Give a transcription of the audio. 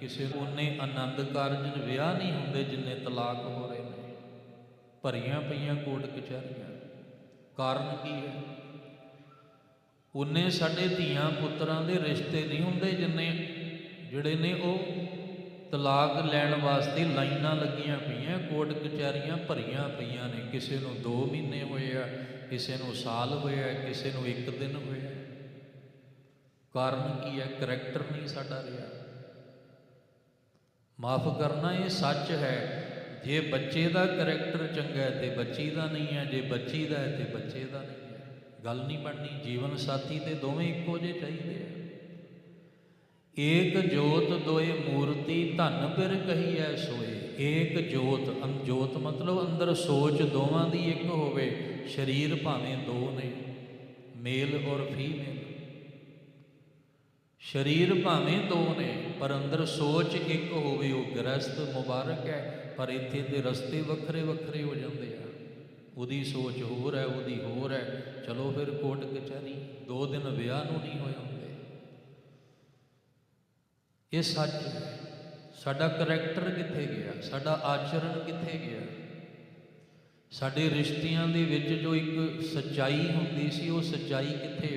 ਕਿਸੇ ਉਹਨੇ ਆਨੰਦ ਕਾਰਜਨ ਵਿਆਹ ਨਹੀਂ ਹੁੰਦੇ ਜਿੰਨੇ ਤਲਾਕ ਹੋ ਰਹੇ ਨੇ। ਭਰੀਆਂ ਪਈਆਂ ਕੋਟ ਕਚਹਿਰੀਆਂ। ਕਾਰਨ ਕੀ ਹੈ? ਉਹਨੇ ਸਾਡੇ ਧੀਆਂ ਪੁੱਤਰਾਂ ਦੇ ਰਿਸ਼ਤੇ ਨਹੀਂ ਹੁੰਦੇ ਜਿੰਨੇ, ਜਿਹੜੇ ਨੇ ਉਹ ਤਲਾਕ ਲੈਣ ਵਾਸਤੇ ਲਾਈਨਾਂ ਲੱਗੀਆਂ ਪਈਆਂ, ਕੋਟ ਕਚਹਿਰੀਆਂ ਭਰੀਆਂ ਪਈਆਂ ਨੇ। ਕਿਸੇ ਨੂੰ 2 ਮਹੀਨੇ ਹੋਏ ਆ, ਕਿਸੇ ਨੂੰ ਸਾਲ ਹੋਇਆ ਕਿਸੇ ਨੂੰ ਇੱਕ ਦਿਨ ਹੋਇਆ ਕਾਰਨ ਕੀ ਹੈ? ਕਰੈਕਟਰ ਨਹੀਂ ਸਾਡਾ ਰਿਹਾ। ਮਾਫ ਕਰਨਾ ਇਹ ਸੱਚ ਹੈ। ਜੇ ਬੱਚੇ ਦਾ ਕਰੈਕਟਰ ਚੰਗਾ ਹੈ ਤੇ ਬੱਚੀ ਦਾ ਨਹੀਂ ਹੈ, ਜੇ ਬੱਚੀ ਦਾ ਹੈ ਤੇ ਬੱਚੇ ਦਾ ਨਹੀਂ ਹੈ। ਗੱਲ ਨਹੀਂ ਬਣਨੀ, ਜੀਵਨ ਸਾਥੀ ਤੇ ਦੋਵੇਂ ਇੱਕੋ ਜਿਹੇ ਚਾਹੀਦੇ ਆ। ਏਕ ਜੋਤ ਦੋਏ ਮੂਰਤੀ, ਧਨ ਕਹੀ ਕਹੀਐ ਸੋਏ। ਏਕ ਜੋਤ, ਅੰ, ਜੋਤ ਮਤਲਬ ਅੰਦਰ ਸੋਚ ਦੋਵਾਂ ਦੀ ਇੱਕ ਹੋਵੇ, ਸਰੀਰ ਭਾਵੇਂ ਦੋ ਨੇ, ਮੇਲ ਔਰ ਫੀਮੇਲ। ਸਰੀਰ ਭਾਵੇਂ ਦੋ ਨੇ ਪਰ ਅੰਦਰ ਸੋਚ ਇੱਕ ਹੋਵੇ ਉਹ ਗ੍ਰਸਤ ਮੁਬਾਰਕ ਹੈ, ਪਰ ਇੱਥੇ ਦੇ ਰਸਤੇ ਵੱਖਰੇ ਵੱਖਰੇ ਹੋ ਜਾਂਦੇ ਆ। ਉਹਦੀ ਸੋਚ ਹੋਰ ਹੈ, ਉਹਦੀ ਹੋਰ ਹੈ। ਚਲੋ ਫਿਰ ਕੋਟ ਕਚਹਿਰੀ, ਦੋ ਦਿਨ ਵਿਆਹ ਨੂੰ ਨਹੀਂ ਹੋਏ ਹੁੰਦੇ। ਇਹ ਸੱਚ ਸਾਡਾ ਕਰੈਕਟਰ ਕਿੱਥੇ ਗਿਆ? ਸਾਡਾ ਆਚਰਣ ਕਿੱਥੇ ਗਿਆ? ਸਾਡੇ ਰਿਸ਼ਤਿਆਂ ਦੇ ਵਿੱਚ ਜੋ ਇੱਕ ਸੱਚਾਈ ਹੁੰਦੀ ਸੀ, ਉਹ ਸੱਚਾਈ ਕਿੱਥੇ